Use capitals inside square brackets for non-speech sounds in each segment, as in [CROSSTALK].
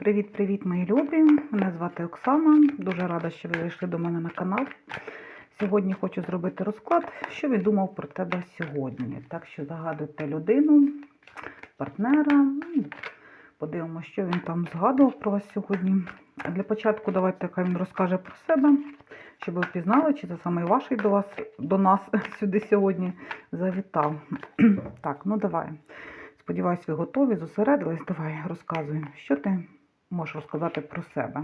Привіт-привіт, мої любі! Мене звати Оксана. Дуже рада, що ви зайшли до мене на канал. Сьогодні хочу зробити розклад, що він думав про тебе сьогодні. Так що загадуйте людину, партнера. ну, Подивимося, що він там згадував про вас сьогодні. А для початку давайте хай він розкаже про себе, щоб ви впізнали, чи це саме ваший до вас, до нас [LAUGHS] сюди сьогодні завітав. [CLEARS THROAT] Так, ну давай. Сподіваюсь, ви готові, зосередились. Давай розказуй, що ти можеш розказати про себе.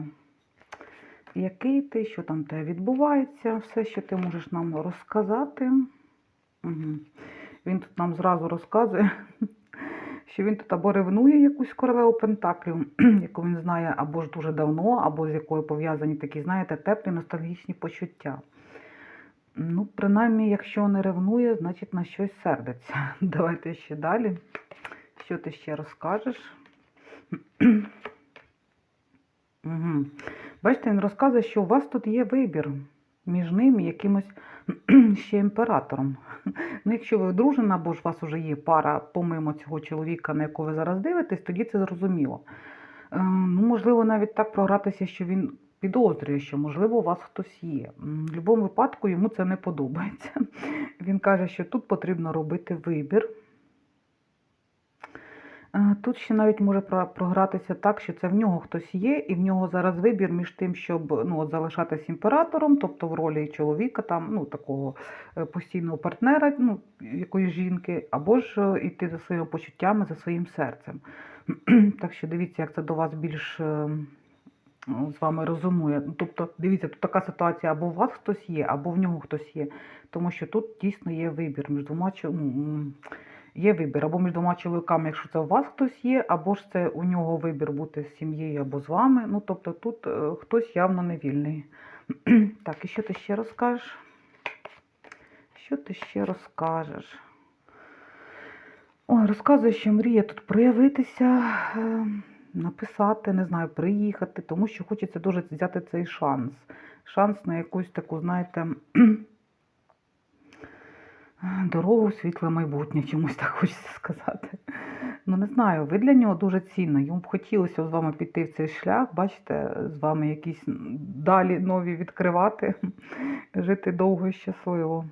Який ти, що там тебе відбувається, все, що ти можеш нам розказати. Угу. Він тут нам зразу розказує, [LAUGHS] що він тут або ревнує якусь королеву Пентаклів, [CLEARS THROAT] яку він знає або ж дуже давно, або з якою пов'язані такі, знаєте, теплі ностальгічні почуття. Ну, принаймні, якщо не ревнує, значить на щось сердиться. [LAUGHS] Давайте ще далі. Що ти ще розкажеш? [CLEARS THROAT] Угу. Бачите, він розказує, що у вас тут є вибір між ним і якимось [CLEARS THROAT] ще імператором. [LAUGHS] Ну, якщо ви одружена, або ж у вас вже є пара помимо цього чоловіка, на якого ви зараз дивитесь, тоді це зрозуміло. Е, ну, можливо, навіть так програтися, що він підозрює, що, можливо, у вас хтось є. В будь-якому випадку йому це не подобається. [LAUGHS] Він каже, що тут потрібно робити вибір. Е, Тут ще навіть може програтися так, що це в нього хтось є, і в нього зараз вибір між тим, щоб ну, от залишатись імператором, тобто в ролі чоловіка, там, ну, такого е, постійного партнера, ну, якоїсь жінки, або ж е, йти за своїми почуттями, за своїм серцем. [CLEARS THROAT] Так що дивіться, як це до вас більш е, з вами розумує. Ну, Тобто, дивіться, тут така ситуація, або у вас хтось є, або в нього хтось є. Тому що тут дійсно є вибір між двома ну, Є вибір або між двома чоловіками, якщо це у вас хтось є, або ж це у нього вибір бути з сім'єю або з вами. Ну, тобто тут е, хтось явно не вільний. [CLEARS THROAT] Так, і що ти ще розкажеш? Що ти ще розкажеш? Ой, розказує, що мріє тут проявитися, е, написати, не знаю, приїхати, тому що хочеться дуже взяти цей шанс. Шанс на якусь таку, знаєте, дорогу світле майбутнє, чомусь так хочеться сказати. Ну, не знаю, ви для нього дуже цінно. Йому б хотілося з вами піти в цей шлях, бачите, з вами якісь далі нові відкривати, жити довго і щасливо.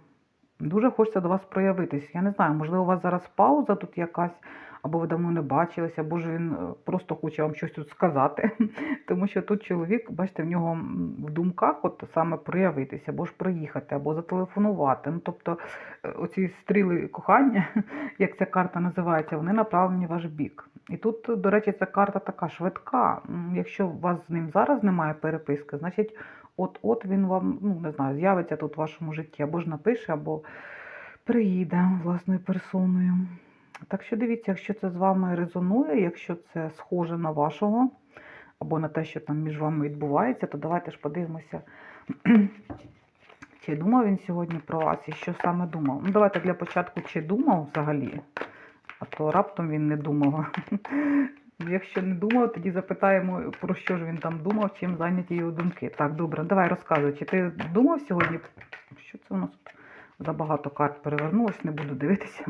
Дуже хочеться до вас проявитись. Я не знаю, можливо, у вас зараз пауза тут якась, або ви давно не бачилися, або ж він е, просто хоче вам щось тут сказати. [LAUGHS] Тому що тут чоловік, бачите, в нього в думках от саме проявитися, або ж приїхати, або зателефонувати. Ну, тобто е, оці стріли кохання, [LAUGHS] як ця карта називається, вони направлені в ваш бік. І тут, до речі, ця карта така швидка. Якщо у вас з ним зараз немає переписки, значить, от-от він вам, ну не знаю, з'явиться тут в вашому житті, або ж напише, або приїде власною персоною. Так що дивіться, якщо це з вами резонує, якщо це схоже на вашого, або на те, що там між вами відбувається, то давайте ж подивимося, [CLEARS THROAT] чи думав він сьогодні про вас і що саме думав. Ну, давайте для початку, чи думав взагалі, а то раптом він не думав. [LAUGHS] Якщо не думав, тоді запитаємо, про що ж він там думав, чим зайняті його думки. Так, добре, давай розказуй, чи ти думав сьогодні? Що це у нас тут? Забагато карт перевернулось, не буду дивитися.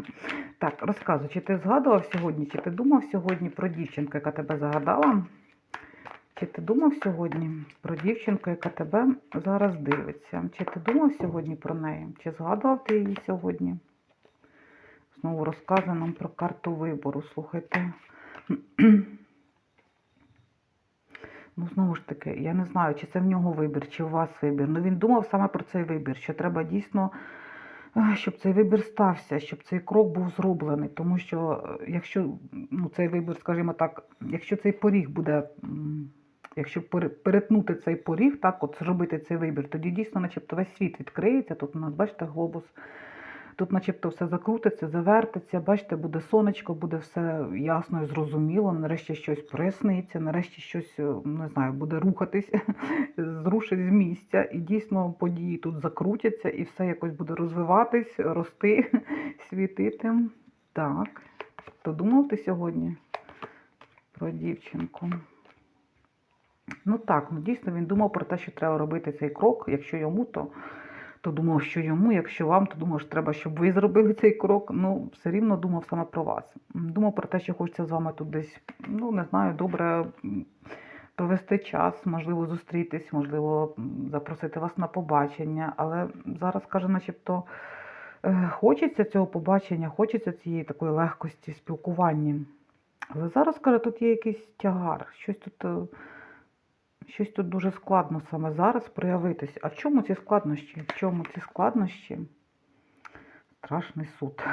Так, розказуй, чи ти згадував сьогодні, чи ти думав сьогодні про дівчинку, яка тебе загадала? Чи ти думав сьогодні про дівчинку, яка тебе зараз дивиться? Чи ти думав сьогодні про неї? Чи згадував ти її сьогодні? Знову розказує нам про карту вибору. Слухайте. [CLEARS THROAT] Ну, знову ж таки, я не знаю, чи це в нього вибір, чи у вас вибір. Ну, він думав саме про цей вибір, що треба дійсно, щоб цей вибір стався, щоб цей крок був зроблений. Тому що е, якщо ну, цей вибір, скажімо так, якщо цей поріг буде, якщо пере- перетнути цей поріг, так, от зробити цей вибір, тоді дійсно, начебто, весь світ відкриється. Тут у нас, бачите, глобус. Тут начебто все закрутиться, завертиться, бачите, буде сонечко, буде все ясно і зрозуміло, нарешті щось проясниться, нарешті щось, е, не знаю, буде рухатись, [LAUGHS] зрушить з місця, і дійсно події тут закрутяться, і все якось буде розвиватись, рости, [LAUGHS] світити. Так, то думав ти сьогодні про дівчинку? Ну так, ну дійсно він думав про те, що треба робити цей крок, якщо йому, то то думав, що йому, якщо вам, то думав, що треба, щоб ви зробили цей крок. Ну, все рівно думав саме про вас. Думав про те, що хочеться з вами тут десь, ну не знаю, добре провести час, можливо, зустрітись, можливо, запросити вас на побачення. Але зараз каже, начебто, е, хочеться цього побачення, хочеться цієї такої легкості спілкування. Але зараз, каже, тут є якийсь тягар, щось тут, е, щось тут дуже складно саме зараз проявитись. А в чому ці складнощі? В чому ці складнощі? Страшний суд. [LAUGHS]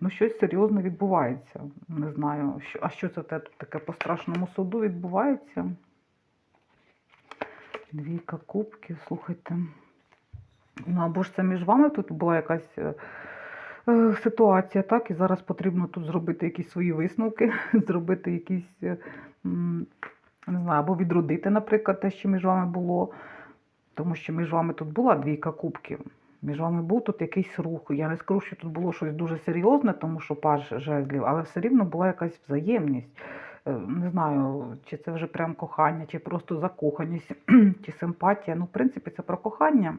Ну, щось серйозне відбувається. Не знаю, що, а що це тут таке по страшному суду відбувається? Двійка кубків, слухайте. Ну, або ж це між вами тут була якась е, е, ситуація, так? І зараз потрібно тут зробити якісь свої висновки, [LAUGHS] зробити якісь, е, м, не знаю, або відродити, наприклад, те, що між вами було. Тому що між вами тут була двійка кубків. Між вами був тут якийсь рух. Я не скажу, що тут було щось дуже серйозне, тому що паж жезлів, але все рівно була якась взаємність. Е, Не знаю, чи це вже прям кохання, чи просто закоханість, [CLEARS THROAT] чи симпатія. Ну, в принципі, це про кохання.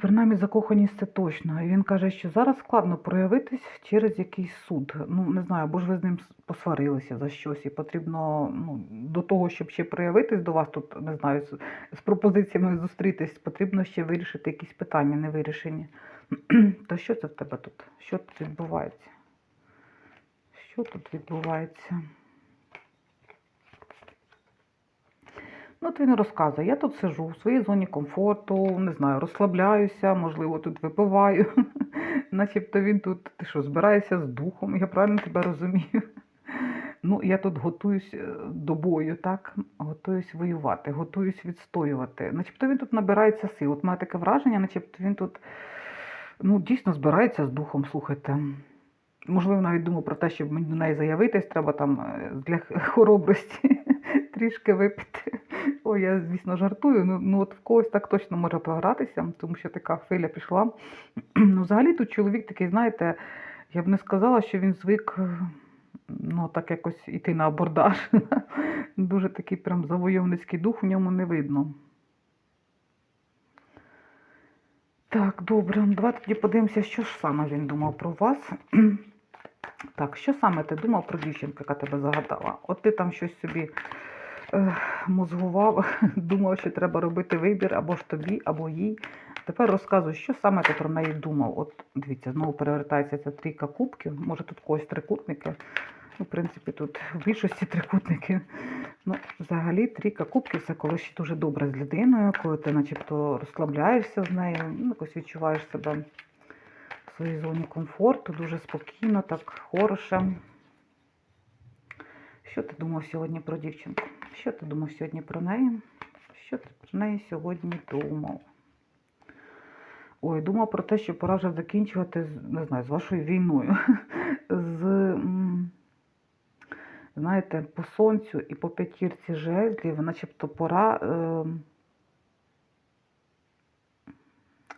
Принаймні, закоханість це точно. І він каже, що зараз складно проявитись через якийсь суд. Ну, не знаю, або ж ви з ним посварилися за щось, і потрібно ну, до того, щоб ще проявитись до вас тут, не знаю, з, пропозиціями зустрітись, потрібно ще вирішити якісь питання невирішені. [CLEARS THROAT] То що це в тебе тут? Що тут відбувається? Що тут відбувається? Ну, от він розказує, я тут сижу в своїй зоні комфорту, не знаю, розслабляюся, можливо, тут випиваю. [LAUGHS] Начебто він тут, ти що, збираєшся з духом, я правильно тебе розумію. Ну, я тут готуюсь е, до бою, так? Готуюсь воювати, готуюсь відстоювати. Начебто він тут набирається сил. От має таке враження, начебто він тут ну, дійсно збирається з духом, слухайте. Можливо, навіть думав про те, щоб мені до неї заявитись, треба там е, для [LAUGHS] хоробрості трішки випити. Ой, я, звісно, жартую. Ну, ну от в когось так точно може програтися, тому що така хвиля пішла. [CLEARS THROAT] Ну, взагалі тут чоловік такий, знаєте, я б не сказала, що він звик е, ну, так якось іти на абордаж. [LAUGHS] Дуже такий прям завойовницький дух у ньому не видно. Так, добре, давайте тоді подивимося, що ж саме він думав про вас. [CLEARS THROAT] Так, що саме ти думав про дівчинку, яка тебе загадала? От ти там щось собі мозгував, [LAUGHS] думав, що треба робити вибір або ж тобі, або їй. Тепер розказуй, що саме ти про неї думав. От дивіться, знову перевертається ця трійка кубків. Може тут когось трикутники. Ну, в принципі, тут в більшості [LAUGHS] трикутники. Ну, взагалі, трійка кубків це коли ще дуже добре з людиною, коли ти начебто розслабляєшся з нею, ну, якось відчуваєш себе в своїй зоні комфорту, дуже спокійно, так хороше. Що ти думав сьогодні про дівчинку? Що ти думав сьогодні про неї? Що ти про неї сьогодні думав? Ой, думав про те, що пора вже закінчувати, не знаю, з вашою війною. [LAUGHS] З, знаєте, по сонцю і по п'ятірці жезлів, начебто пора, е,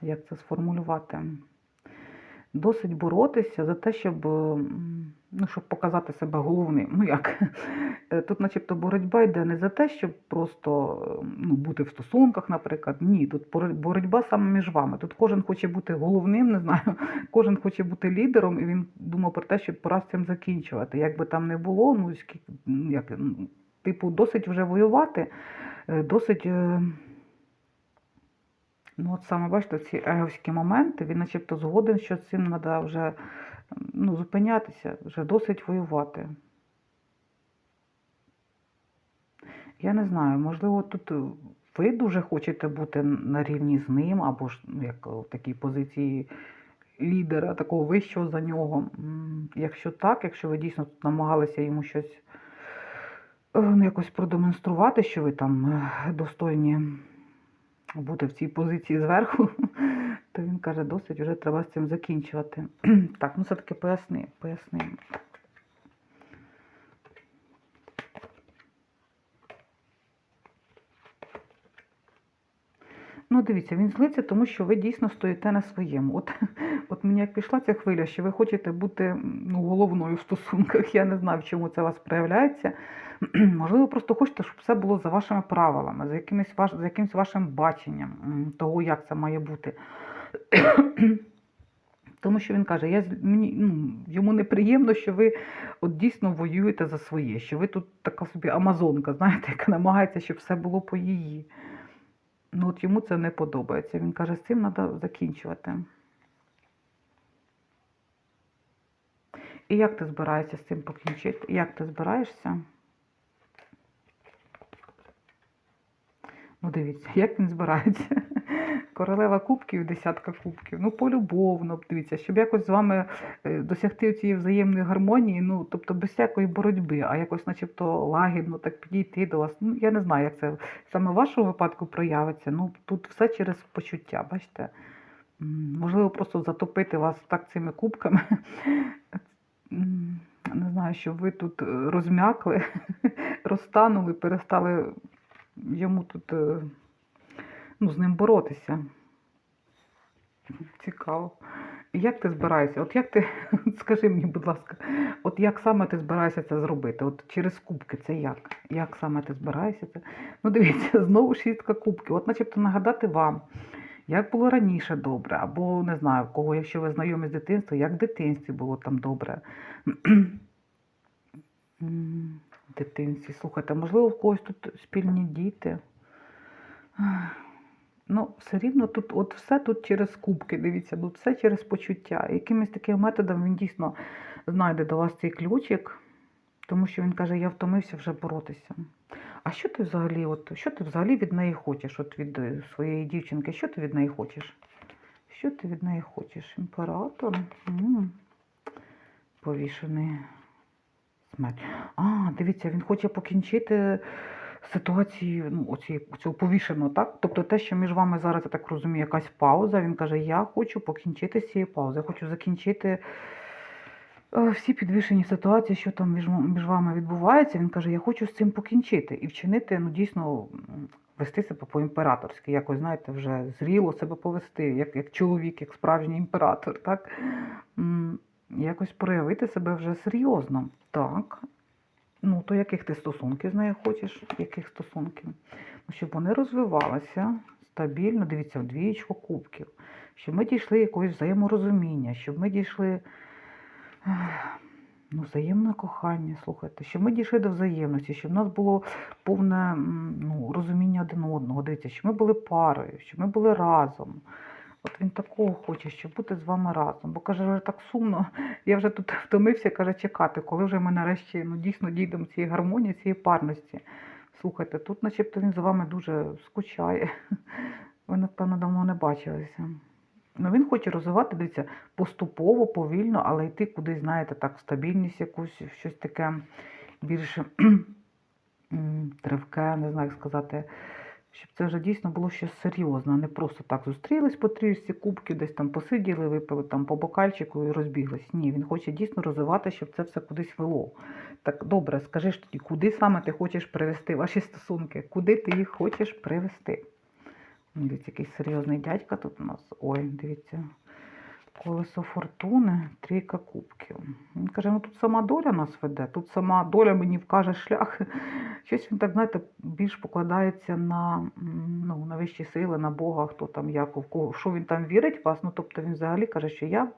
як це сформулювати? Досить боротися за те, щоб, е, ну, щоб показати себе головним. Ну як? [LAUGHS] Е, Тут, начебто, боротьба йде не за те, щоб просто е, ну, бути в стосунках, наприклад. Ні, тут боротьба саме між вами. Тут кожен хоче бути головним, не знаю, [LAUGHS] кожен хоче бути лідером, і він думав про те, щоб пора з цим закінчувати. Як би там не було, ну ну, як, ну, типу, досить вже воювати, досить. Ну, от саме бачите, ці еговські моменти, він начебто згоден, що цим треба вже ну, зупинятися, вже досить воювати. Я не знаю, можливо, тут ви дуже хочете бути на рівні з ним, або ж ну, як в такій позиції лідера, такого вищого за нього. Якщо так, якщо ви дійсно тут намагалися йому щось е, ну, якось продемонструвати, що ви там е, достойні бути в цій позиції зверху, [LAUGHS] то він каже, досить, вже треба з цим закінчувати. [CLEARS THROAT] так, ну все-таки поясни, поясни. Ну, дивіться, він злиться, тому що ви дійсно стоїте на своєму. От, [LAUGHS] от мені як пішла ця хвиля, що ви хочете бути ну, головною в стосунках. Я не знаю, в чому це у вас проявляється. [CLEARS THROAT] Можливо, просто хочете, щоб все було за вашими правилами, за якимось, ваш, за якимось вашим баченням того, як це має бути. [CLEARS THROAT] Тому що він каже, я, мені, ну, йому неприємно, що ви от дійсно воюєте за своє, що ви тут така собі амазонка, знаєте, яка намагається, щоб все було по її. Ну от йому це не подобається. Він каже, з цим треба закінчувати. І як ти збираєшся з цим покінчити? Як ти збираєшся? Ну, дивіться, як він збирається. Королева кубків, десятка кубків. Ну, полюбовно, дивіться, щоб якось з вами е, досягти цієї взаємної гармонії, ну, тобто без всякої боротьби, а якось начебто лагідно так підійти до вас. Ну, я не знаю, як це саме в вашому випадку проявиться. Ну, тут все через почуття, бачите? Можливо, просто затопити вас так цими кубками. Не знаю, щоб ви тут е, розм'якли, [LAUGHS] розтанули, перестали йому тут е, ну, з ним боротися. Цікаво. Як ти збираєшся? От як ти, [LAUGHS] скажи мені, будь ласка, от як саме ти збираєшся це зробити? От через кубки це як? Як саме ти збираєшся це? Ну, дивіться, [LAUGHS] знову шістка кубків. От начебто нагадати вам, як було раніше добре, або не знаю, в кого, якщо ви знайомі з дитинства, як в дитинстві було там добре. [CLEARS THROAT] В дитинстві. Слухайте, можливо, в когось тут спільні діти. Ну, все рівно тут, от все тут через кубки, дивіться, тут все через почуття. Якимось таким методом він дійсно знайде до вас цей ключик, тому що він каже, я втомився вже боротися. А що ти взагалі, от, що ти взагалі від неї хочеш, от від е, своєї дівчинки, що ти від неї хочеш? Що ти від неї хочеш? Імператор? М, Повішений смерть. А, дивіться, він хоче покінчити ситуацію, ну, оці, цього повішеного, так? Тобто те, що між вами зараз, я так розумію, якась пауза. Він каже, я хочу покінчити з цією паузою, я хочу закінчити е, всі підвішені ситуації, що там між, між вами відбувається. Він каже, я хочу з цим покінчити і вчинити, ну, дійсно, вести себе по-імператорськи, якось, знаєте, вже зріло себе повести, як, як чоловік, як справжній імператор, так? Якось проявити себе вже серйозно. Так. Ну, то яких ти стосунків з нею хочеш? Яких стосунків? Ну, щоб вони розвивалися стабільно, дивіться, в кубків, щоб ми дійшли якогось взаєморозуміння, щоб ми дійшли ну, взаємне кохання, слухайте, щоб ми дійшли до взаємності, щоб в нас було повне ну, розуміння один одного. Дивіться, щоб ми були парою, щоб ми були разом. От він такого хоче, щоб бути з вами разом. Бо каже, вже так сумно, [LAUGHS] я вже тут втомився, каже, чекати, коли вже ми нарешті ну, дійсно дійдемо цієї гармонії, цієї парності. Слухайте, тут начебто він за вами дуже скучає. [LAUGHS] Ви, напевно, давно не бачилися. Ну, він хоче розвивати, дивіться, поступово, повільно, але йти кудись, знаєте, так, в стабільність якусь, в щось таке більш [CLEARS THROAT] м, тривке, не знаю, як сказати, щоб це вже дійсно було щось серйозне, не просто так зустрілись по трішці кубків, десь там посиділи, випили там по бокальчику і розбіглись. Ні, він хоче дійсно розвивати, щоб це все кудись вело. Так добре, скажи ж тоді, куди саме ти хочеш привести ваші стосунки? Куди ти їх хочеш привести? Дивіться, якийсь серйозний дядька тут у нас. Ой, дивіться. Колесо фортуни, трійка кубків. Він каже, ну тут сама доля нас веде, тут сама доля мені вкаже шлях. [LAUGHS] Щось він так, знаєте, більш покладається на, ну, на вищі сили, на Бога, хто там, як, в кого, що він там вірить в вас. Ну, тобто він взагалі каже, що я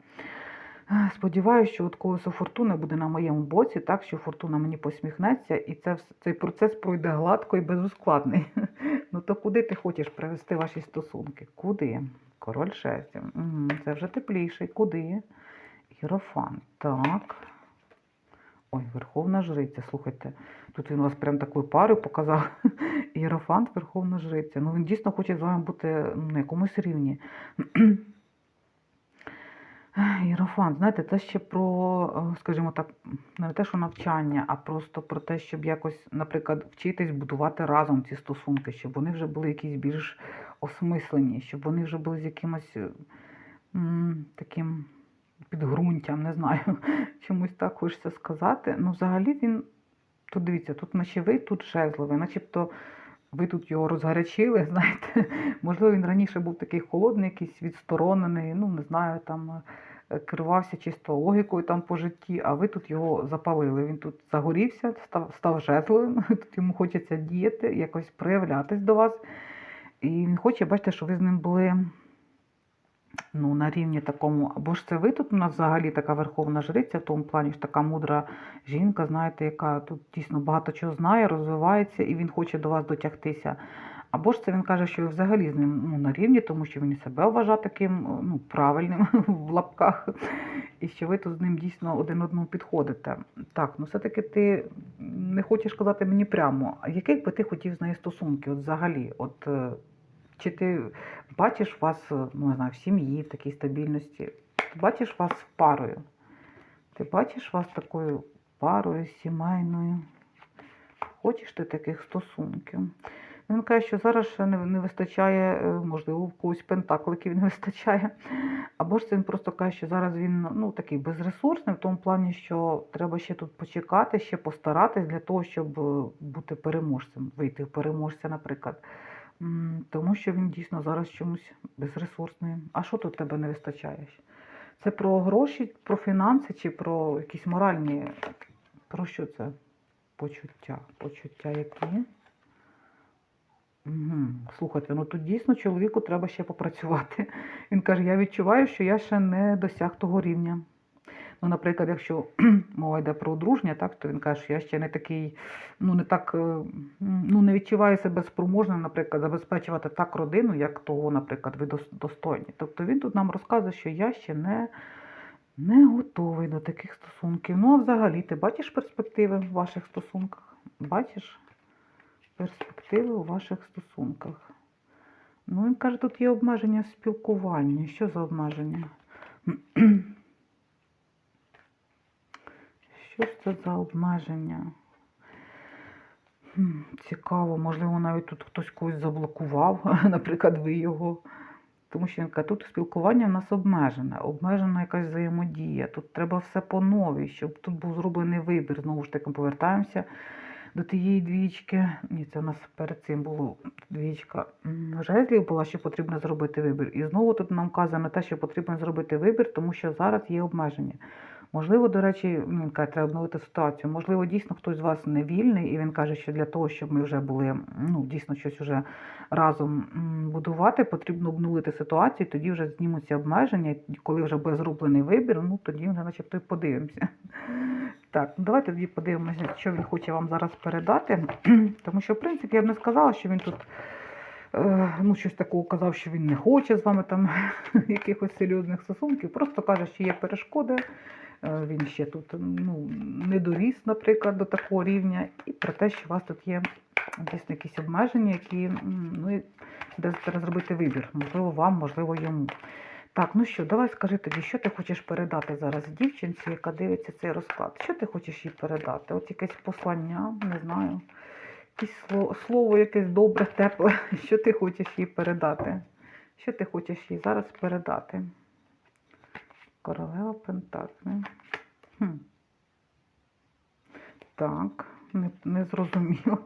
е, сподіваюся, що от колесо фортуни буде на моєму боці, так, що фортуна мені посміхнеться, і це, цей процес пройде гладко і безускладний. [LAUGHS] Ну то куди ти хочеш привести ваші стосунки? Куди? Король шестів. Це вже тепліший. Куди? Єрофан. Так. Ой, Верховна Жриця. Слухайте, тут він у вас прям такою парою показав. [LAUGHS] Єрофант, Верховна Жриця. Ну він дійсно хоче з вами бути на якомусь рівні. [CLEARS THROAT] Єрофант, знаєте, це ще про, е, скажімо так, не те, що навчання, а просто про те, щоб якось, наприклад, вчитись будувати разом ці стосунки, щоб вони вже були якісь більш осмислені, щоб вони вже були з якимось е, м, таким підґрунтям, не знаю, [LAUGHS] чомусь так хочеться сказати. Ну, взагалі він, тут дивіться, тут мечевий, тут жезловий, начебто ви тут його розгарячили, [LAUGHS] знаєте. Можливо, він раніше був такий холодний, якийсь відсторонений, ну, не знаю, там е, керувався чисто логікою там по житті, а ви тут його запалили. Він тут загорівся, став, став жезловим, [LAUGHS] тут йому хочеться діяти, якось проявлятись до вас. І він хоче, бачите, що ви з ним були ну, на рівні такому, або ж це ви тут у нас взагалі така верховна жриця, в тому плані ж така мудра жінка, знаєте, яка тут дійсно багато чого знає, розвивається, і він хоче до вас дотягтися. Або ж це він каже, що взагалі з ним ну, на рівні, тому що він і себе вважає таким ну, правильним [LAUGHS] в лапках, і що ви тут з ним дійсно один одному підходите. Так, ну все-таки ти не хочеш казати мені прямо, яких би ти хотів з нею стосунки, от взагалі? От, е, чи ти бачиш вас, е, ну не знаю, в сім'ї, в такій стабільності? Ти бачиш вас парою? Ти бачиш вас такою парою сімейною? Хочеш ти таких стосунків? Він каже, що зараз ще не, не вистачає, е, можливо, в когось пентакликів не вистачає. Або ж він просто каже, що зараз він ну, такий безресурсний, в тому плані, що треба ще тут почекати, ще постаратись для того, щоб е, бути переможцем, вийти в переможця, наприклад. Тому що він дійсно зараз чомусь безресурсний. А що тут тебе не вистачає? Це про гроші, про фінанси чи про якісь моральні. Про що це? Почуття. Почуття які? Угу. Слухайте, ну тут дійсно чоловіку треба ще попрацювати. [LAUGHS] Він каже, я відчуваю, що я ще не досяг того рівня. Ну, наприклад, якщо [CLEARS THROAT] мова йде про одруження, так, то він каже, що я ще не такий, ну не так, е, ну не відчуваю себе спроможним, наприклад, забезпечувати так родину, як того, наприклад, ви достойні. Тобто він тут нам розказує, що я ще не, не готовий до таких стосунків. Ну, а взагалі, ти бачиш перспективи в ваших стосунках? Бачиш? Перспективи у ваших стосунках. Ну, він каже, тут є обмеження в спілкуванні. Що за обмеження? [CLEARS THROAT] Що ж це за обмеження? Цікаво, можливо, навіть тут хтось когось заблокував, [LAUGHS] наприклад, ви його. Тому що він каже, тут спілкування в нас обмежене, обмежена якась взаємодія. Тут треба все по новій, щоб тут був зроблений вибір. Знову ж таки, повертаємося до тієї двічки. Ні, це у нас перед цим було двічка жезлів була, що потрібно зробити вибір. І знову тут нам вказано те, що потрібно зробити вибір, тому що зараз є обмеження. Можливо, до речі, ну, він каже, треба обновити ситуацію. Можливо, дійсно хтось з вас не вільний, і він каже, що для того, щоб ми вже були ну, дійсно щось уже разом будувати, потрібно обнулити ситуацію, тоді вже знімуться обмеження. Коли вже буде зроблений вибір, ну тоді вже начебто і подивимося. Так, ну давайте тоді подивимося, що він хоче вам зараз передати. [CLEARS THROAT] Тому що, в принципі, я б не сказала, що він тут ну, щось такого казав, що він не хоче з вами там [LAUGHS] якихось серйозних стосунків. Просто каже, що є перешкоди. е, Він ще тут ну, не доріс, наприклад, до такого рівня, і про те, що у вас тут є дійсно якісь обмеження, які ну, де зробити вибір. Можливо, вам, можливо, йому. Так, ну що, давай скажи тоді, що ти хочеш передати зараз дівчинці, яка дивиться цей розклад? Що ти хочеш їй передати? От якесь послання, не знаю, якесь слово, якесь добре, тепле. [LAUGHS] Що ти хочеш їй передати? Що ти хочеш їй зараз передати? Королева Пентаклів. Хм. Так, не, не зрозуміло.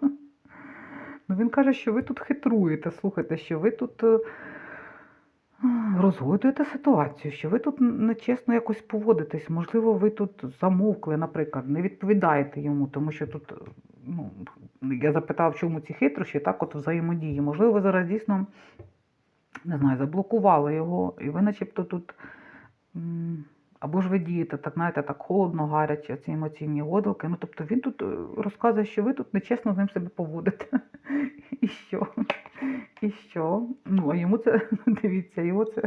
Ну, він каже, що ви тут хитруєте. Слухайте, що ви тут е, розгодуєте ситуацію, що ви тут нечесно якось поводитесь. Можливо, ви тут замовкли, наприклад, не відповідаєте йому, тому що тут, я запитав, чому ці хитрощі, так, от взаємодії. Можливо, ви зараз дійсно, не знаю, заблокували його, і ви начебто тут. Або ж ви дієте, так знаєте, так холодно, гаряче, ці емоційні годилки. Ну, тобто він тут е, розказує, що ви тут нечесно з ним себе поводите. [LAUGHS] І що? І що? Ну, а йому це, [LAUGHS] дивіться, його це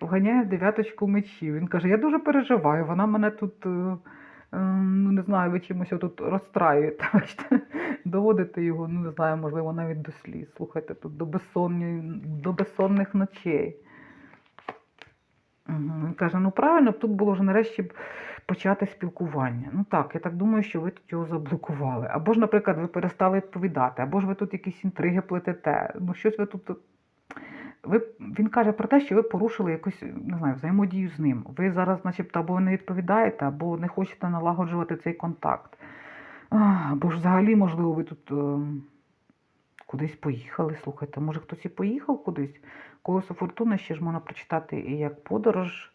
вганяє в дев'яточку мечів. Він каже, я дуже переживаю, вона мене тут, е, ну не знаю, ви чимось тут розстраюєте. [LAUGHS] Доводите його, ну не знаю, можливо, навіть до сліз. Слухайте, тут до, безсонні, до безсонних ночей. Він каже, ну правильно, тут було вже нарешті почати спілкування. Ну так, я так думаю, що ви тут його заблокували. Або ж, наприклад, ви перестали відповідати, або ж ви тут якісь інтриги плетете. Ну, щось ви тут. Ви, він каже про те, що ви порушили якусь, не знаю, взаємодію з ним. Ви зараз, начебто, або не відповідаєте, або не хочете налагоджувати цей контакт. Або ж взагалі, можливо, ви тут е, кудись поїхали. Слухайте, може хтось і поїхав кудись? Колесо фортуни ще ж можна прочитати і як подорож.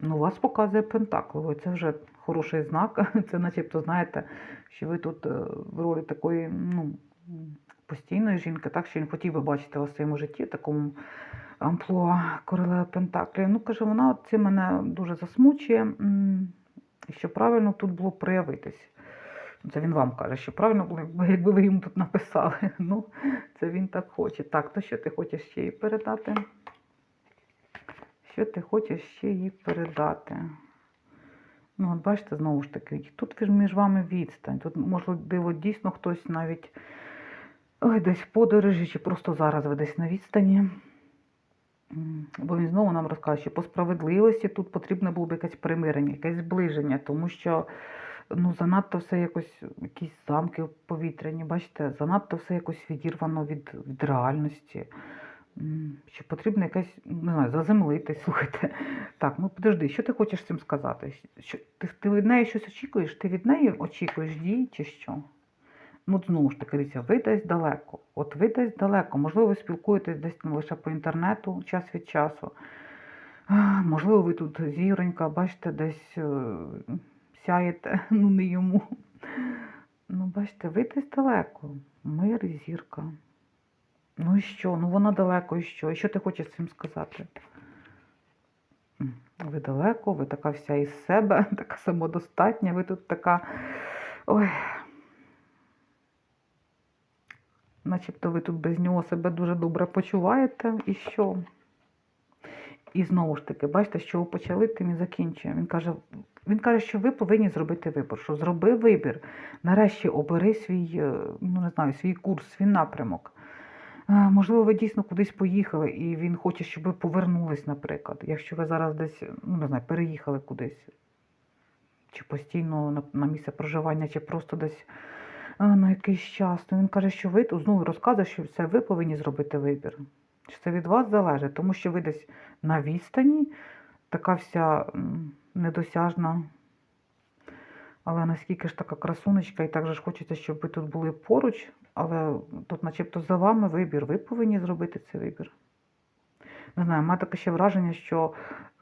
Ну, вас показує Пентаклово. Це вже хороший знак. [LAUGHS] Це начебто, знаєте, що ви тут е, в ролі такої, ну, постійної жінки, так, що він хотів би бачити в своєму житті, такому амплуа королева Пентаклі. Ну, каже, вона це мене дуже засмучує. Що правильно тут було проявитись. Це він вам каже, що правильно було, якби- ви йому тут написали. [LAUGHS] Ну, це він так хоче. Так, то що ти хочеш ще їй передати? Що ти хочеш ще їй передати? Ну, от бачите, знову ж таки, тут між вами відстань. Тут, можливо, дійсно хтось навіть ой, десь в подорожі, чи просто зараз ви десь на відстані. Бо він знову нам розкаже, що по справедливості тут потрібне було б якесь примирення, якесь зближення, тому що ну, занадто все якось, якісь замки повітряні, бачите, занадто все якось відірвано від, від реальності. Що потрібно якесь, не знаю, заземлитись, [LAUGHS] слухайте. Так, ну подожди, що ти хочеш цим сказати? Що, ти, ти від неї щось очікуєш? Ти від неї очікуєш дій чи що? Ну, знову ж таки, дивіться, ви десь далеко. От ви десь далеко. Можливо, ви спілкуєтесь десь там лише по інтернету час від часу. Можливо, ви тут зіронька, бачите, десь е, сяєте, [LAUGHS] ну не йому. Ну, бачите, ви десь далеко. Мир і зірка. Ну і що? Ну вона далеко і що? І що ти хочеш цим сказати? Ви далеко, ви така вся із себе, [LAUGHS] така самодостатня, ви тут така. Ой. Начебто ви тут без нього себе дуже добре почуваєте. І що? І знову ж таки, бачите, що ви почали, тим і закінчуємо. Він каже, він каже, що ви повинні зробити вибір. Що зроби вибір. Нарешті обери свій, е, ну не знаю, свій курс, свій напрямок. Е, Можливо, ви дійсно кудись поїхали, і він хоче, щоб ви повернулись, наприклад. Якщо ви зараз десь, ну не знаю, переїхали кудись, чи постійно на, місце проживання, чи просто десь на якийсь час. То він каже, що ви тут знову розказує, що це ви повинні зробити вибір. Що це від вас залежить, тому що ви десь на відстані, така вся недосяжна. Але наскільки ж така красунечка, і так же ж хочеться, щоб ви тут були поруч, але тут начебто за вами вибір. Ви повинні зробити цей вибір. Не знаю, має таке ще враження, що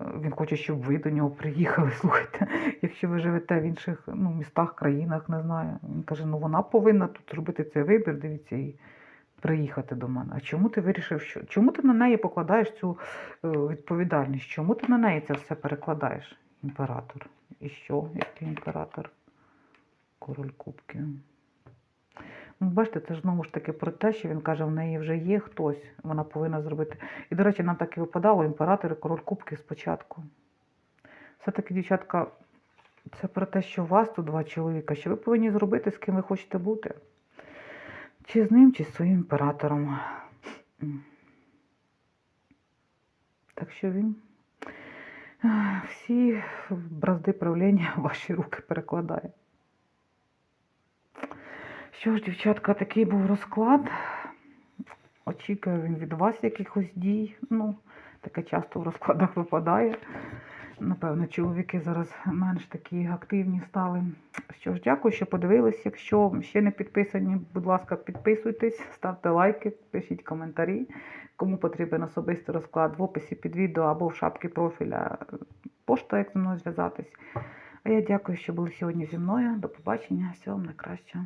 е, він хоче, щоб ви до нього приїхали. [LAUGHS] Слухайте, якщо ви живете в інших ну, містах, країнах, не знаю. Він каже, ну вона повинна тут зробити цей вибір, дивіться, і приїхати до мене. А чому ти вирішив, що? Чому ти на неї покладаєш цю е, відповідальність? Чому ти на неї це все перекладаєш? Імператор. І що? Який імператор? Король кубків. Ну, бачите, це ж знову ж таки про те, що він каже, в неї вже є хтось, вона повинна зробити. І, до речі, нам так і випадало імператор і король кубків спочатку. Все-таки, дівчатка, це про те, що у вас тут два чоловіка, що ви повинні зробити, з ким ви хочете бути. Чи з ним, чи з своїм імператором. Так що він всі бразди правління в [LAUGHS] ваші руки перекладає. Що ж, дівчатка, такий був розклад. Очікую він від вас якихось дій. Ну, таке часто в розкладах випадає. Напевно, чоловіки зараз менш такі активні стали. Що ж, дякую, що подивились. Якщо ще не підписані, будь ласка, підписуйтесь, ставте лайки, пишіть коментарі. Кому потрібен особистий розклад в описі під відео або в шапці профіля пошта, як зі мною зв'язатись. А я дякую, що були сьогодні зі мною. До побачення. Всього вам найкращого.